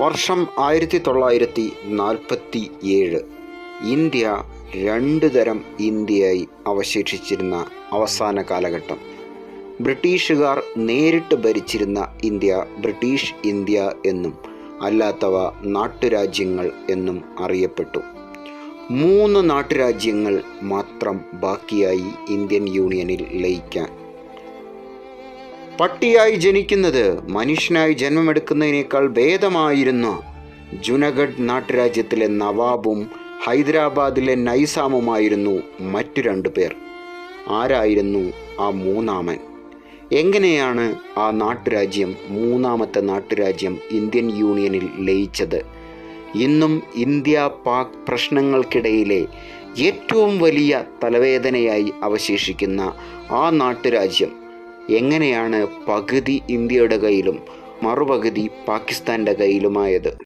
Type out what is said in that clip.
വർഷം ആയിരത്തി തൊള്ളായിരത്തി നാൽപ്പത്തി ഏഴ് ഇന്ത്യ രണ്ടു തരം ഇന്ത്യയായി അവശേഷിച്ചിരുന്ന അവസാന കാലഘട്ടം. ബ്രിട്ടീഷുകാർ നേരിട്ട് ഭരിച്ചിരുന്ന ഇന്ത്യ ബ്രിട്ടീഷ് ഇന്ത്യ എന്നും അല്ലാത്തവ നാട്ടുരാജ്യങ്ങൾ എന്നും അറിയപ്പെട്ടു. മൂന്ന് നാട്ടുരാജ്യങ്ങൾ മാത്രം ബാക്കിയായി ഇന്ത്യൻ യൂണിയനിൽ ലയിക്കാൻ പട്ടിയായി ജനിക്കുന്നത് മനുഷ്യനായി ജന്മമെടുക്കുന്നതിനേക്കാൾ ഭേദമായിരുന്ന ജുനഗഡ് നാട്ടുരാജ്യത്തിലെ നവാബും ഹൈദരാബാദിലെ നൈസാമുമായിരുന്നു മറ്റു രണ്ടു പേർ. ആരായിരുന്നു ആ മൂന്നാമൻ? എങ്ങനെയാണ് ആ നാട്ടുരാജ്യം മൂന്നാമത്തെ നാട്ടുരാജ്യം ഇന്ത്യൻ യൂണിയനിൽ ലയിച്ചത്? ഇന്നും ഇന്ത്യ പാക് പ്രശ്നങ്ങൾക്കിടയിലെ ഏറ്റവും വലിയ തലവേദനയായി അവശേഷിക്കുന്ന ആ നാട്ടുരാജ്യം എങ്ങനെയാണ് പകുതി ഇന്ത്യയുടെ കയ്യിലും മറുപകുതി പാകിസ്ഥാന്റെ കയ്യിലുമായത്?